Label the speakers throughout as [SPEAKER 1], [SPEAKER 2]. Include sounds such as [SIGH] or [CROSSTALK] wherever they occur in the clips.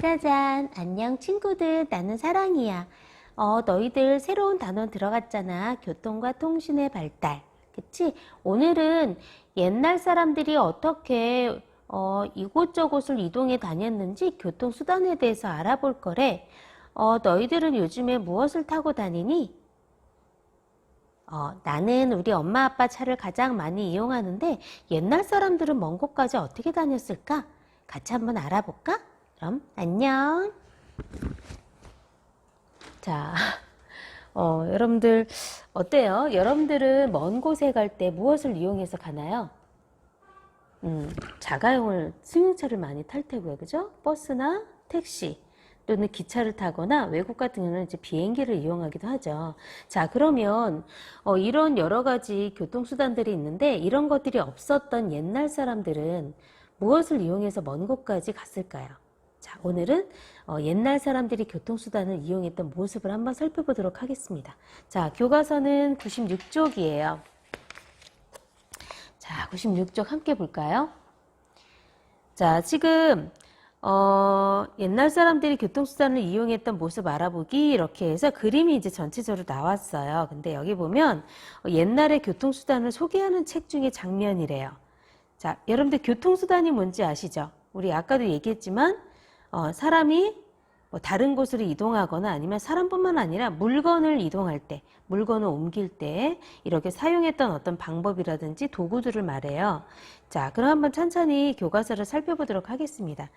[SPEAKER 1] 짜잔, 안녕 친구들, 나는 사랑이야. 어, 너희들 새로운 단원 들어갔잖아. 교통과 통신의 발달. 그치? 오늘은 옛날 사람들이 어떻게 어, 이곳저곳을 이동해 다녔는지 교통수단에 대해서 알아볼 거래. 어, 너희들은 요즘에 무엇을 타고 다니니? 어, 나는 우리 엄마 아빠 차를 가장 많이 이용하는데 옛날 사람들은 먼 곳까지 어떻게 다녔을까? 같이 한번 알아볼까? 그럼 안녕. 자, 어, 여러분들 어때요? 여러분들은 먼 곳에 갈 때 무엇을 이용해서 가나요? 음, 자가용을 승용차를 많이 탈 테고요, 그죠? 버스나 택시 또는 기차를 타거나 외국 같은 경우는 이제 비행기를 이용하기도 하죠. 자, 그러면 어, 이런 여러 가지 교통 수단들이 있는데 이런 것들이 없었던 옛날 사람들은 무엇을 이용해서 먼 곳까지 갔을까요? 자, 오늘은 어, 옛날 사람들이 교통수단을 이용했던 모습을 한번 살펴보도록 하겠습니다. 자, 교과서는 96쪽이에요. 자, 96쪽 함께 볼까요? 자, 지금 어, 옛날 사람들이 교통수단을 이용했던 모습 알아보기 이렇게 해서 그림이 이제 전체적으로 나왔어요. 근데 여기 보면 어, 옛날의 교통수단을 소개하는 책 중에 장면이래요. 자, 여러분들 교통수단이 뭔지 아시죠? 우리 아까도 얘기했지만 어, 사람이 뭐 다른 곳으로 이동하거나 아니면 사람뿐만 아니라 물건을 이동할 때, 물건을 옮길 때 이렇게 사용했던 어떤 방법이라든지 도구들을 말해요. 자, 그럼 한번 천천히 교과서를 살펴보도록 하겠습니다.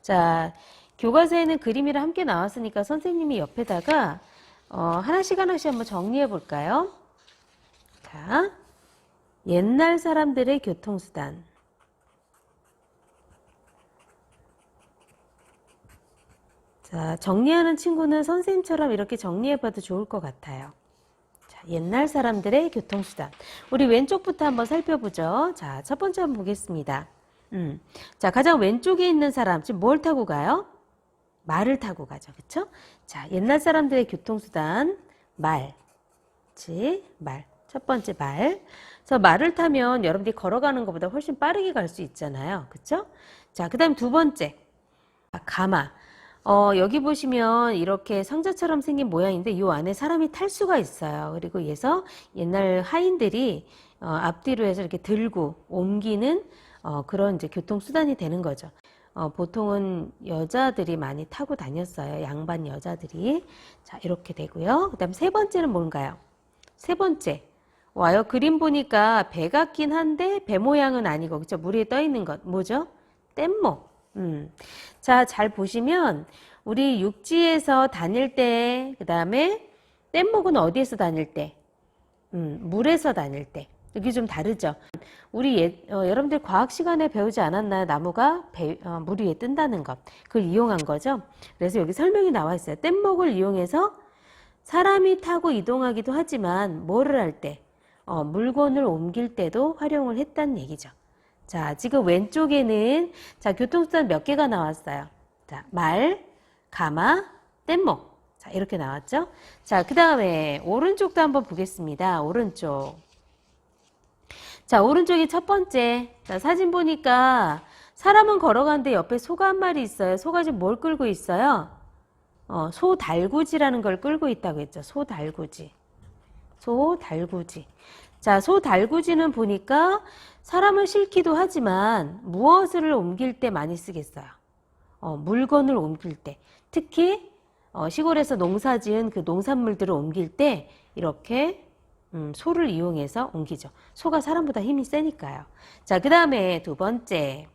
[SPEAKER 1] 자, 교과서에는 그림이랑 함께 나왔으니까 선생님이 옆에다가 어, 하나씩 하나씩 한번 정리해 볼까요? 자, 옛날 사람들의 교통수단. 자, 정리하는 친구는 선생님처럼 이렇게 정리해봐도 좋을 것 같아요. 자, 옛날 사람들의 교통수단. 우리 왼쪽부터 한번 살펴보죠. 자, 첫 번째 한번 보겠습니다. 음, 자, 가장 왼쪽에 있는 사람, 지금 뭘 타고 가요? 말을 타고 가죠. 그쵸? 자, 옛날 사람들의 교통수단, 말. 그치? 말. 첫 번째 말. 그래서 말을 타면 여러분들이 걸어가는 것보다 훨씬 빠르게 갈 수 있잖아요. 그쵸? 자, 그 다음 두 번째. 아, 가마. 어, 여기 보시면 이렇게 상자처럼 생긴 모양인데 이 안에 사람이 탈 수가 있어요. 그리고 얘서 옛날 하인들이 어, 앞뒤로 해서 이렇게 들고 옮기는 어, 그런 이제 교통수단이 되는 거죠. 어, 보통은 여자들이 많이 타고 다녔어요. 양반 여자들이. 자, 이렇게 되고요. 그 다음 세 번째는 뭔가요? 세 번째. 와요. 그림 보니까 배 같긴 한데 배 모양은 아니고, 그쵸? 물 위에 떠 있는 것. 뭐죠? 뗏목. 음. 자, 잘 보시면 우리 육지에서 다닐 때, 그 다음에 뗏목은 어디에서 다닐 때? 음, 물에서 다닐 때. 이게 좀 다르죠. 우리 예, 어, 여러분들 과학 시간에 배우지 않았나요? 나무가 배, 어, 물 위에 뜬다는 것. 그걸 이용한 거죠. 그래서 여기 설명이 나와 있어요. 뗏목을 이용해서 사람이 타고 이동하기도 하지만 뭐를 할 때? 어, 물건을 옮길 때도 활용을 했다는 얘기죠. 자, 지금 왼쪽에는 자, 교통수단 몇 개가 나왔어요. 자, 말, 가마, 뗏목. 자, 이렇게 나왔죠? 자, 그 다음에 오른쪽도 한번 보겠습니다. 오른쪽. 자, 오른쪽이 첫 번째. 자, 사진 보니까 사람은 걸어가는데 옆에 소가 한 마리 있어요. 소가 지금 뭘 끌고 있어요? 어, 소 달구지라는 걸 끌고 있다고 했죠. 소 달구지. 소 달구지. 자, 소 달구지는 보니까 사람을 싣기도 하지만 무엇을 옮길 때 많이 쓰겠어요? 어, 물건을 옮길 때. 특히 어, 시골에서 농사 지은 그 농산물들을 옮길 때 이렇게 음, 소를 이용해서 옮기죠. 소가 사람보다 힘이 세니까요. 자, 그 다음에 두 번째.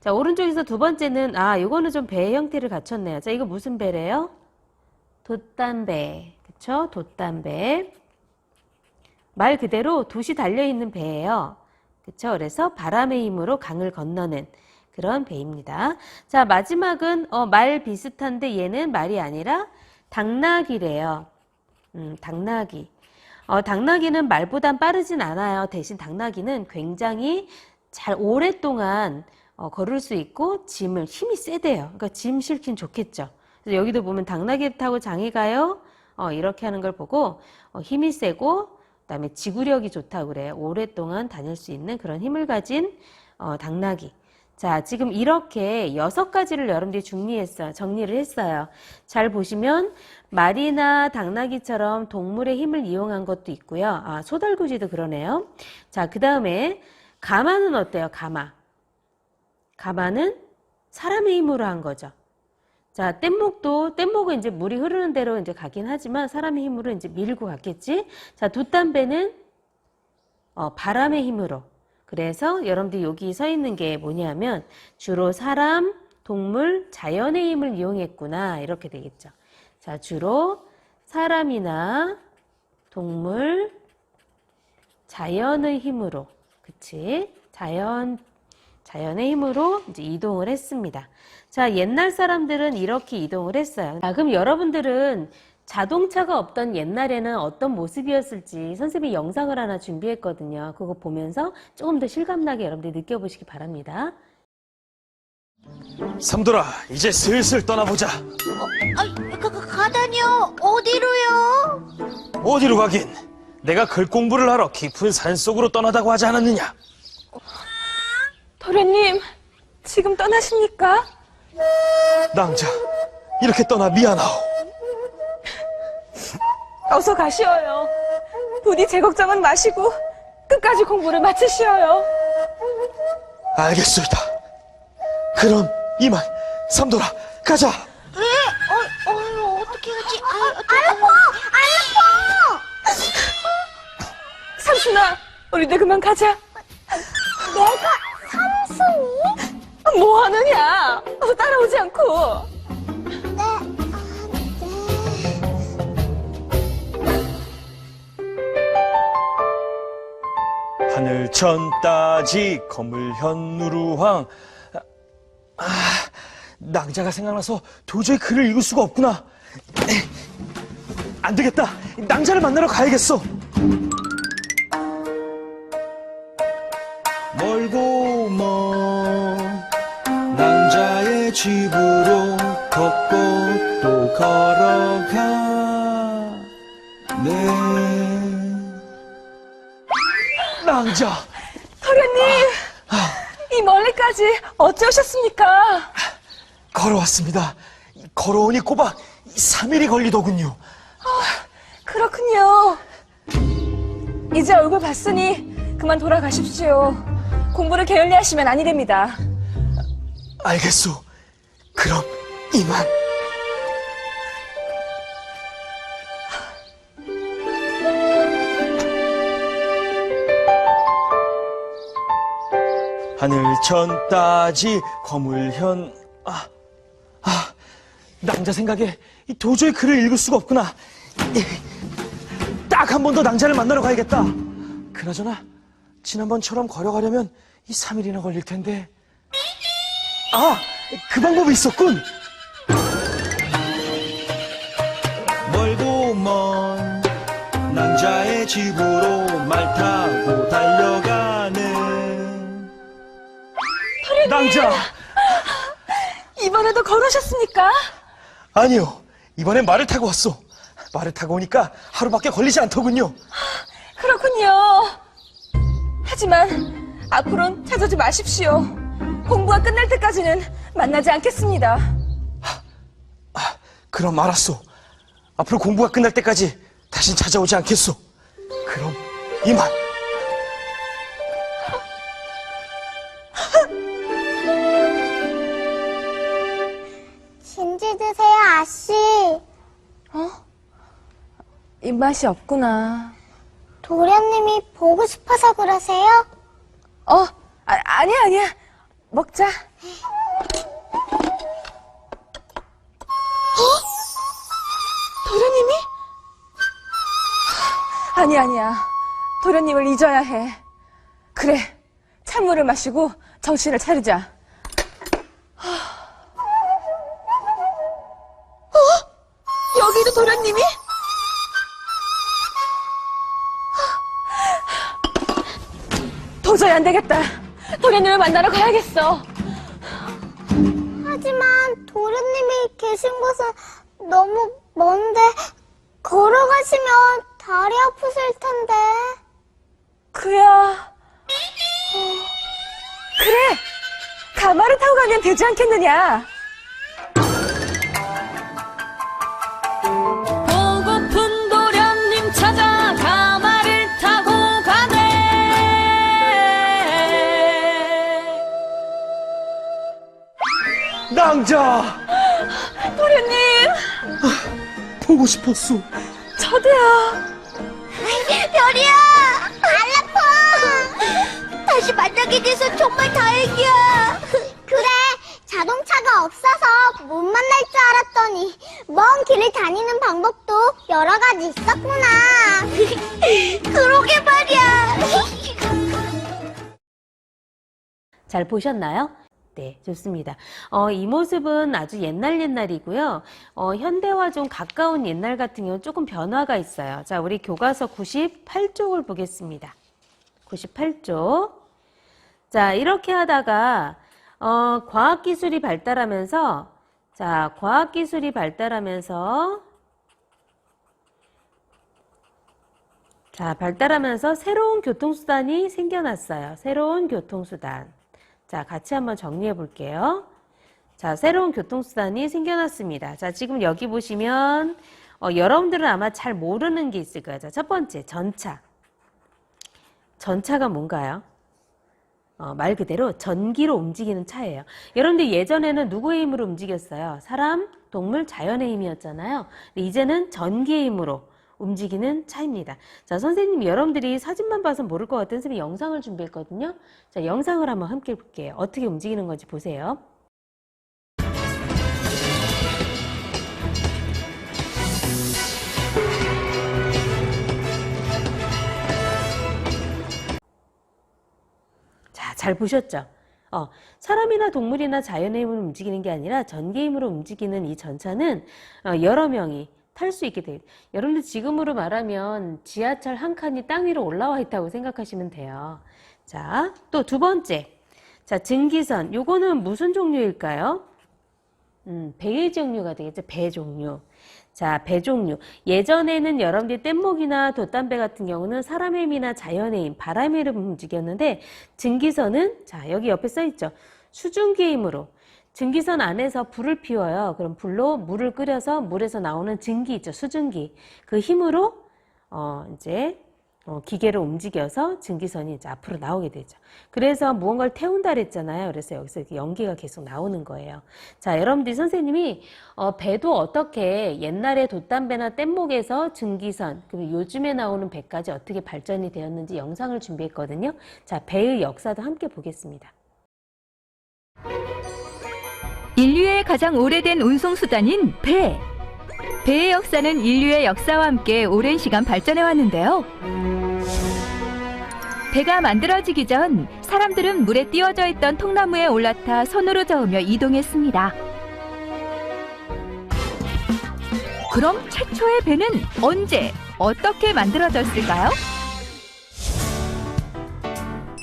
[SPEAKER 1] 자, 오른쪽에서 두 번째는, 아, 이거는 좀배 형태를 갖췄네요. 자, 이거 무슨 배래요? 돛담배. 그쵸? 돛담배. 말 그대로 돛이 달려있는 배예요. 그쵸? 그래서 바람의 힘으로 강을 건너는 그런 배입니다. 자, 마지막은, 어, 말 비슷한데 얘는 말이 아니라 당나귀래요. 음, 당나귀. 어, 당나귀는 말보단 빠르진 않아요. 대신 당나귀는 굉장히 잘 오랫동안 어, 걸을 수 있고 짐을 힘이 세대요. 그러니까 짐 실긴 좋겠죠. 그래서 여기도 보면 당나귀 타고 장에 가요. 어, 이렇게 하는 걸 보고 어, 힘이 세고 그다음에 지구력이 좋다고 그래요. 오랫동안 다닐 수 있는 그런 힘을 가진 어, 당나귀. 자, 지금 이렇게 여섯 가지를 여러분들이 정리했어요. 정리를 했어요. 잘 보시면 말이나 당나귀처럼 동물의 힘을 이용한 것도 있고요. 아, 소달구지도 그러네요. 자, 그 다음에 가마는 어때요? 가마. 가마는 사람의 힘으로 한 거죠. 자, 뗏목도, 뗏목은 이제 물이 흐르는 대로 이제 가긴 하지만 사람의 힘으로 이제 밀고 갔겠지? 자, 돛담배는 어, 바람의 힘으로. 그래서 여러분들 여기 서 있는 게 뭐냐면 주로 사람, 동물, 자연의 힘을 이용했구나. 이렇게 되겠죠. 자, 주로 사람이나 동물, 자연의 힘으로. 그치? 자연, 자연의 힘으로 이제 이동을 했습니다. 자, 옛날 사람들은 이렇게 이동을 했어요. 자, 그럼 여러분들은 자동차가 없던 옛날에는 어떤 모습이었을지 선생님이 영상을 하나 준비했거든요. 그거 보면서 조금 더 실감나게 여러분들 느껴보시기 바랍니다.
[SPEAKER 2] 삼돌아, 이제 슬슬 떠나보자.
[SPEAKER 3] 아, 가, 가, 가다니요? 어디로요?
[SPEAKER 2] 어디로 가긴? 내가 글 공부를 하러 깊은 산 속으로 떠나다고 하지 않았느냐?
[SPEAKER 4] 도련님, 지금 떠나십니까?
[SPEAKER 2] 낭자, 이렇게 떠나 미안하오.
[SPEAKER 4] 어서 가시어요. 부디 제 걱정은 마시고 끝까지 공부를 마치시어요.
[SPEAKER 2] 알겠소이다. 그럼 이만 삼돌아, 가자.
[SPEAKER 3] 왜? 어, 어, 어떻게 하지? 아!
[SPEAKER 4] 삼순아, 우리 도 그만 가자.
[SPEAKER 3] 내가 삼순이? [LAUGHS]
[SPEAKER 4] 뭐 하느냐? 따라오지 않고.
[SPEAKER 3] 네, 아, 네.
[SPEAKER 2] 하늘 천 따지 거물현 누루황. 아, 낭자가 생각나서 도저히 글을 읽을 수가 없구나. 안 되겠다. 낭자를 만나러 가야겠어.
[SPEAKER 4] 어찌 오셨습니까?
[SPEAKER 2] 걸어왔습니다. 걸어오니 꼬박 3일이 걸리더군요.
[SPEAKER 4] 그렇군요. 이제 얼굴 봤으니 그만 돌아가십시오. 공부를 게을리 하시면 아니 됩니다.
[SPEAKER 2] 알겠소. 그럼 이만. 하늘천 따지 거물현 아, 아 낭자 생각에 이 도저히 글을 읽을 수가 없구나. 딱 한 번 더 낭자를 만나러 가야겠다. 그나저나 지난번처럼 걸어가려면 이 3일이나 걸릴 텐데. 아, 그 방법이 있었군. 멀고 먼 낭자의 집으로 말 타고 낭자.
[SPEAKER 4] 이번에도 걸으셨습니까?
[SPEAKER 2] 아니요, 이번엔 말을 타고 왔어. 말을 타고 오니까 하루밖에 걸리지 않더군요.
[SPEAKER 4] 그렇군요. 하지만 앞으로는 찾아오지 마십시오. 공부가 끝날 때까지는 만나지 않겠습니다.
[SPEAKER 2] 아, 그럼 알았소. 앞으로 공부가 끝날 때까지 다신 찾아오지 않겠소. 그럼 이만.
[SPEAKER 4] 입맛이 없구나.
[SPEAKER 3] 도련님이 보고 싶어서 그러세요?
[SPEAKER 4] 어, 아, 아니야, 아니야. 먹자. 어? 도련님이? 아니야, 아니야. 도련님을 잊어야 해. 그래. 찬물을 마시고 정신을 차리자. 도저히 안 되겠다. 도련님을 만나러 가야겠어.
[SPEAKER 3] 하지만 도련님이 계신 곳은 너무 먼데 걸어가시면 다리 아프실 텐데.
[SPEAKER 4] 그야. 어, 그래. 가마를 타고 가면 되지 않겠느냐?
[SPEAKER 2] 낭자!
[SPEAKER 4] 도련님,
[SPEAKER 2] 보고 싶었어.
[SPEAKER 4] 저도요.
[SPEAKER 3] 별이야! 알라퐁! 다시 만나게 돼서 정말 다행이야. 그래, 자동차가 없어서 못 만날 줄 알았더니 먼 길을 다니는 방법도 여러 가지 있었구나. [LAUGHS] 그러게 말이야. [LAUGHS]
[SPEAKER 1] 잘 보셨나요? 네, 좋습니다. 어, 이 모습은 아주 옛날 옛날이고요. 어, 현대와 좀 가까운 옛날 같은 경우는 조금 변화가 있어요. 자, 우리 교과서 98쪽을 보겠습니다. 98쪽. 자, 이렇게 하다가, 어, 과학 기술이 발달하면서, 자, 과학 기술이 발달하면서, 자, 발달하면서 새로운 교통수단이 생겨났어요. 새로운 교통수단. 자, 같이 한번 정리해 볼게요. 자, 새로운 교통수단이 생겨났습니다. 자, 지금 여기 보시면, 어, 여러분들은 아마 잘 모르는 게 있을 거예요. 자, 첫 번째, 전차. 전차가 뭔가요? 어, 말 그대로 전기로 움직이는 차예요. 여러분들 예전에는 누구의 힘으로 움직였어요? 사람, 동물, 자연의 힘이었잖아요. 이제는 전기의 힘으로 움직이는 차입니다. 자, 선생님, 여러분들이 사진만 봐서 모를 것 같은 선생님이 영상을 준비했거든요. 자, 영상을 한번 함께 볼게요. 어떻게 움직이는 건지 보세요. 자, 잘 보셨죠? 어, 사람이나 동물이나 자연의 힘으로 움직이는 게 아니라 전기 힘으로 움직이는 이 전차는 어, 여러 명이 탈 수 있게 돼요. 여러분들 지금으로 말하면 지하철 한 칸이 땅 위로 올라와 있다고 생각하시면 돼요. 자, 또 두 번째. 자, 증기선. 요거는 무슨 종류일까요? 음, 배의 종류가 되겠죠. 배 종류. 자, 배 종류. 예전에는 여러분들이 뗏목이나 돛담배 같은 경우는 사람의 힘이나 자연의 힘, 바람의 힘으로 움직였는데 증기선은 자, 여기 옆에 써 있죠. 수증기의 힘으로 증기선 안에서 불을 피워요. 그럼 불로 물을 끓여서 물에서 나오는 증기 있죠. 수증기. 그 힘으로 어, 이제 어, 기계를 움직여서 증기선이 이제 앞으로 나오게 되죠. 그래서 무언가를 태운다 그랬잖아요. 그래서 여기서 연기가 계속 나오는 거예요. 자, 여러분들이 선생님이 어, 배도 어떻게 옛날에 돛담배나 뗏목에서 증기선, 그리고 요즘에 나오는 배까지 어떻게 발전이 되었는지 영상을 준비했거든요. 자, 배의 역사도 함께 보겠습니다.
[SPEAKER 5] 인류의 가장 오래된 운송수단인 배. 배의 역사는 인류의 역사와 함께 오랜 시간 발전해 왔는데요. 배가 만들어지기 전 사람들은 물에 띄워져 있던 통나무에 올라타 손으로 저으며 이동했습니다. 그럼 최초의 배는 언제, 어떻게 만들어졌을까요?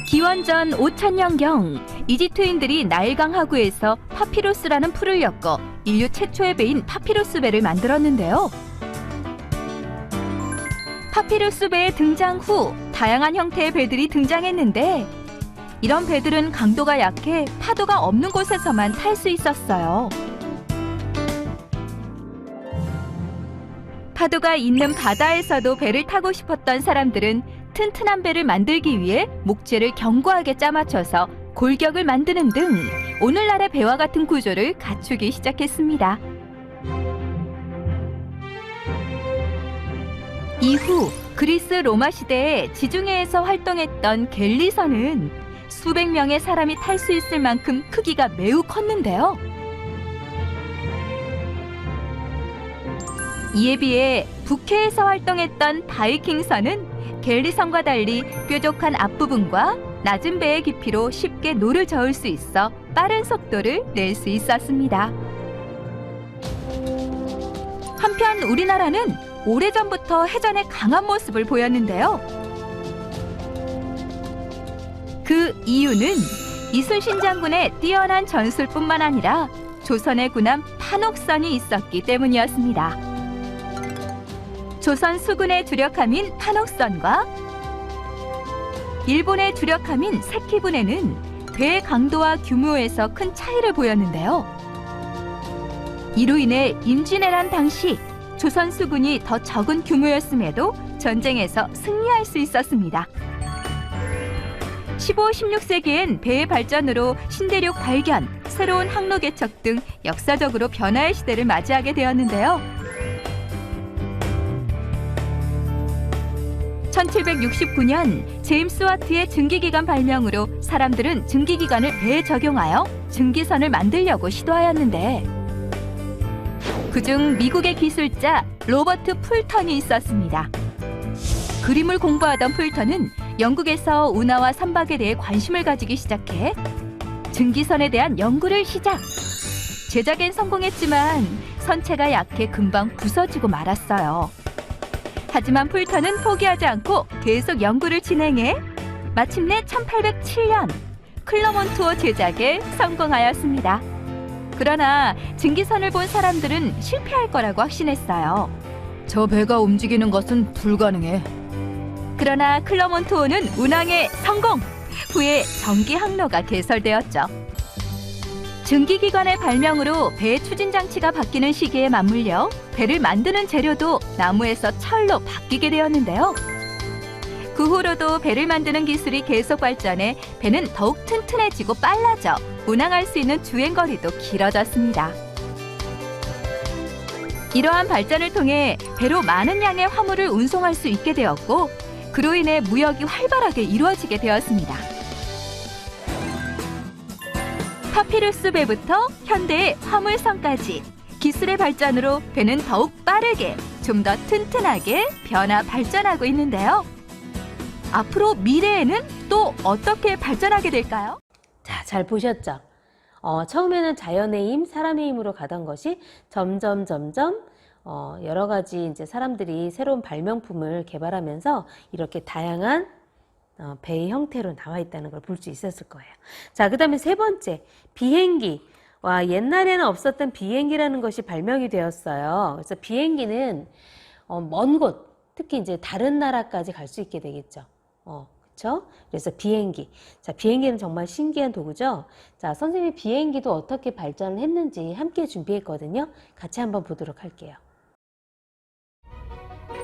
[SPEAKER 5] 기원전 5천년경 이집트인들이 나일강 하구에서 파피루스라는 풀을 엮어 인류 최초의 배인 파피루스 배를 만들었는데요. 파피루스 배의 등장 후 다양한 형태의 배들이 등장했는데 이런 배들은 강도가 약해 파도가 없는 곳에서만 탈 수 있었어요. 파도가 있는 바다에서도 배를 타고 싶었던 사람들은 튼튼한 배를 만들기 위해 목재를 견고하게 짜맞춰서 골격을 만드는 등 오늘날의 배와 같은 구조를 갖추기 시작했습니다. 이후 그리스 로마 시대에 지중해에서 활동했던 갤리선은 수백 명의 사람이 탈 수 있을 만큼 크기가 매우 컸는데요. 이에 비해 북해에서 활동했던 바이킹선은 갤리선과 달리 뾰족한 앞부분과 낮은 배의 깊이로 쉽게 노를 저을 수 있어 빠른 속도를 낼 수 있었습니다. 한편 우리나라는 오래전부터 해전의 강한 모습을 보였는데요. 그 이유는 이순신 장군의 뛰어난 전술뿐만 아니라 조선의 군함 판옥선이 있었기 때문이었습니다. 조선 수군의 주력함인 판옥선과 일본의 주력함인 세키분에는 배의 강도와 규모에서 큰 차이를 보였는데요. 이로 인해 임진왜란 당시 조선 수군이 더 적은 규모였음에도 전쟁에서 승리할 수 있었습니다. 15, 16세기엔 배의 발전으로 신대륙 발견, 새로운 항로 개척 등 역사적으로 변화의 시대를 맞이하게 되었는데요. 1769년 제임스 와트의 증기기관 발명으로 사람들은 증기기관을 배에 적용하여 증기선을 만들려고 시도하였는데 그중 미국의 기술자 로버트 풀턴이 있었습니다. 그림을 공부하던 풀턴은 영국에서 운하와 선박에 대해 관심을 가지기 시작해 증기선에 대한 연구를 시작. 제작엔 성공했지만 선체가 약해 금방 부서지고 말았어요. 하지만 풀턴은 포기하지 않고 계속 연구를 진행해 마침내 1807년 클러몬 투어 제작에 성공하였습니다. 그러나 증기선을 본 사람들은 실패할 거라고 확신했어요. 저 배가 움직이는 것은 불가능해. 그러나 클러몬 투어는 운항에 성공! 후에 전기 항로가 개설되었죠. 증기기관의 발명으로 배 추진 장치가 바뀌는 시기에 맞물려 배를 만드는 재료도 나무에서 철로 바뀌게 되었는데요. 그 후로도 배를 만드는 기술이 계속 발전해 배는 더욱 튼튼해지고 빨라져 운항할 수 있는 주행거리도 길어졌습니다. 이러한 발전을 통해 배로 많은 양의 화물을 운송할 수 있게 되었고 그로 인해 무역이 활발하게 이루어지게 되었습니다. 파피루스 배부터 현대의 화물선까지 기술의 발전으로 배는 더욱 빠르게 좀 더 튼튼하게 변화 발전하고 있는데요. 앞으로 미래에는 또 어떻게 발전하게 될까요?
[SPEAKER 1] 자, 잘 보셨죠? 어, 처음에는 자연의 힘, 사람의 힘으로 가던 것이 점점 점점 어, 여러 가지 이제 사람들이 새로운 발명품을 개발하면서 이렇게 다양한 어, 배의 형태로 나와 있다는 걸 볼 수 있었을 거예요. 자, 그 다음에 세 번째, 비행기. 와, 옛날에는 없었던 비행기라는 것이 발명이 되었어요. 그래서 비행기는 어, 먼 곳, 특히 이제 다른 나라까지 갈 수 있게 되겠죠. 어, 그렇죠? 그래서 비행기. 자, 비행기는 정말 신기한 도구죠. 자, 선생님이 비행기도 어떻게 발전을 했는지 함께 준비했거든요. 같이 한번 보도록 할게요.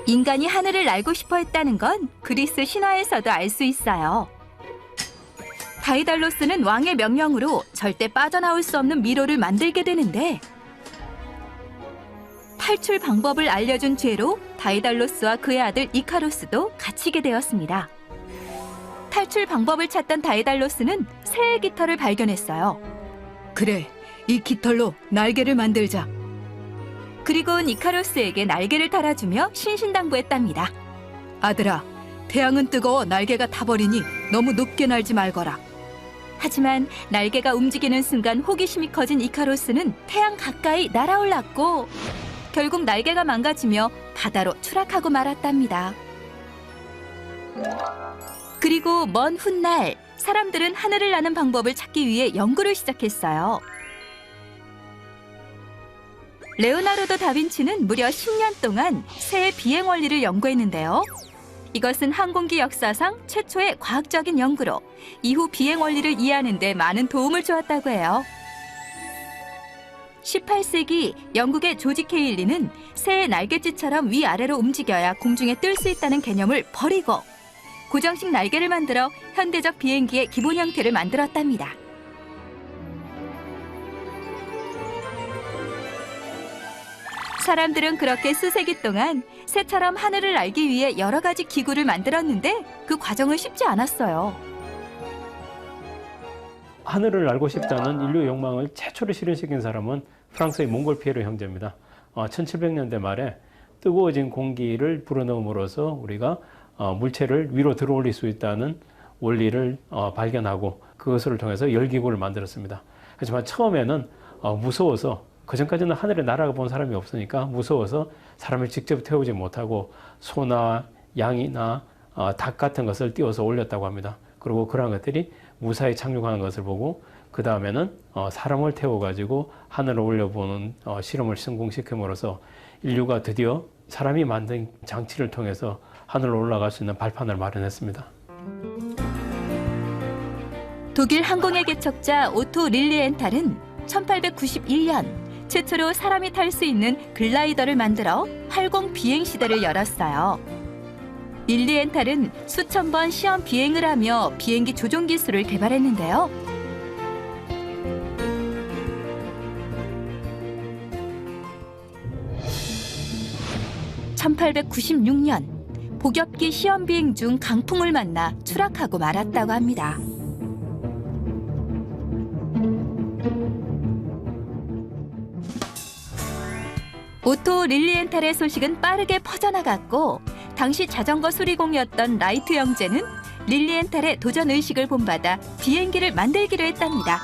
[SPEAKER 5] 인간이 하늘을 날고 싶어 했다는 건 그리스 신화에서도 알 수 있어요. 다이달로스는 왕의 명령으로 절대 빠져나올 수 없는 미로를 만들게 되는데 탈출 방법을 알려준 죄로 다이달로스와 그의 아들 이카로스도 갇히게 되었습니다. 탈출 방법을 찾던 다이달로스는 새의 깃털을 발견했어요. 그래, 이 깃털로 날개를 만들자. 그리곤 이카로스에게 날개를 달아주며 신신당부했답니다. 아들아, 태양은 뜨거워 날개가 타버리니 너무 높게 날지 말거라. 하지만 날개가 움직이는 순간 호기심이 커진 이카로스는 태양 가까이 날아올랐고 결국 날개가 망가지며 바다로 추락하고 말았답니다. 그리고 먼 훗날 사람들은 하늘을 나는 방법을 찾기 위해 연구를 시작했어요. 레오나르도 다빈치는 무려 10년 동안 새의 비행 원리를 연구했는데요. 이것은 항공기 역사상 최초의 과학적인 연구로 이후 비행 원리를 이해하는 데 많은 도움을 주었다고 해요. 18세기 영국의 조지 케일리는 새의 날갯짓처럼 위아래로 움직여야 공중에 뜰 수 있다는 개념을 버리고 고정식 날개를 만들어 현대적 비행기의 기본 형태를 만들었답니다. 사람들은 그렇게 수세기 동안 새처럼 하늘을 날기 위해 여러 가지 기구를 만들었는데 그 과정은 쉽지 않았어요.
[SPEAKER 6] 하늘을 날고 싶다는 인류 욕망을 최초로 실현시킨 사람은 프랑스의 몽골 피에르 형제입니다. 어, 1700년대 말에 뜨거워진 공기를 불어넣음으로써 우리가 어, 물체를 위로 들어올릴 수 있다는 원리를 어, 발견하고 그것을 통해서 열기구를 만들었습니다. 하지만 처음에는 어, 무서워서 그 전까지는 하늘에 날아가 본 사람이 없으니까 무서워서 사람을 직접 태우지 못하고 소나 양이나 어, 닭 같은 것을 띄워서 올렸다고 합니다. 그리고 그러한 것들이 무사히 착륙하는 것을 보고 그 다음에는 어, 사람을 태워가지고 하늘을 올려보는 어, 실험을 성공시킴으로써 인류가 드디어 사람이 만든 장치를 통해서 하늘로 올라갈 수 있는 발판을 마련했습니다.
[SPEAKER 5] 독일 항공의 개척자 오토 릴리엔탈은 1891년 최초로 사람이 탈 수 있는 글라이더를 만들어 활공 비행 시대를 열었어요. 릴리엔탈은 수천 번 시험 비행을 하며 비행기 조종 기술을 개발했는데요. (1896년) 복엽기 시험 비행 중 강풍을 만나 추락하고 말았다고 합니다. 오토 릴리엔탈의 소식은 빠르게 퍼져나갔고 당시 자전거 수리공이었던 라이트 형제는 릴리엔탈의 도전 의식을 본받아 비행기를 만들기로 했답니다.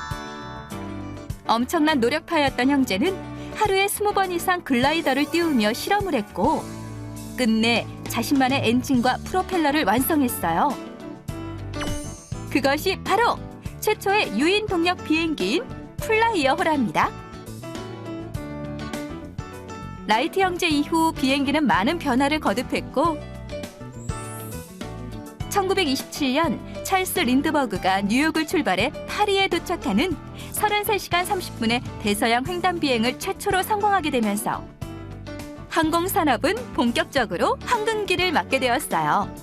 [SPEAKER 5] 엄청난 노력파였던 형제는 하루에 20번 이상 글라이더를 띄우며 실험을 했고 끝내 자신만의 엔진과 프로펠러를 완성했어요. 그것이 바로 최초의 유인 동력 비행기인 플라이어 호랍니다. 라이트 형제 이후 비행기는 많은 변화를 거듭했고 1927년 찰스 린드버그가 뉴욕을 출발해 파리에 도착하는 33시간 30분의 대서양 횡단 비행을 최초로 성공하게 되면서 항공 산업은 본격적으로 황금기를 맞게 되었어요.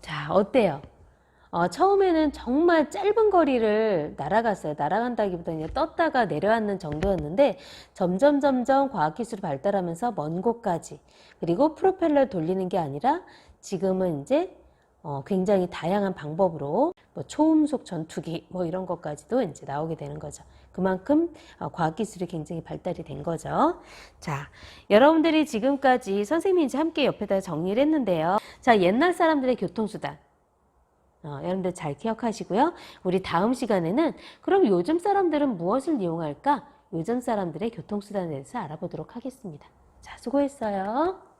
[SPEAKER 1] 자, 어때요? 어, 처음에는 정말 짧은 거리를 날아갔어요. 날아간다기보다 그냥 떴다가 내려앉는 정도였는데 점점 점점 과학기술이 발달하면서 먼 곳까지 그리고 프로펠러 돌리는 게 아니라 지금은 이제 어, 굉장히 다양한 방법으로 뭐 초음속 전투기 [LAUGHS] 뭐 이런 것까지도 이제 나오게 되는 거죠. 그만큼 어, 과학기술이 굉장히 발달이 된 거죠. 자, 여러분들이 지금까지 선생님이 함께 옆에다 정리를 했는데요. 자, 옛날 사람들의 교통수단. 어, 여러분들 잘 기억하시고요. 우리 다음 시간에는 그럼 요즘 사람들은 무엇을 이용할까? 요즘 사람들의 교통수단에 대해서 알아보도록 하겠습니다. 자, 수고했어요.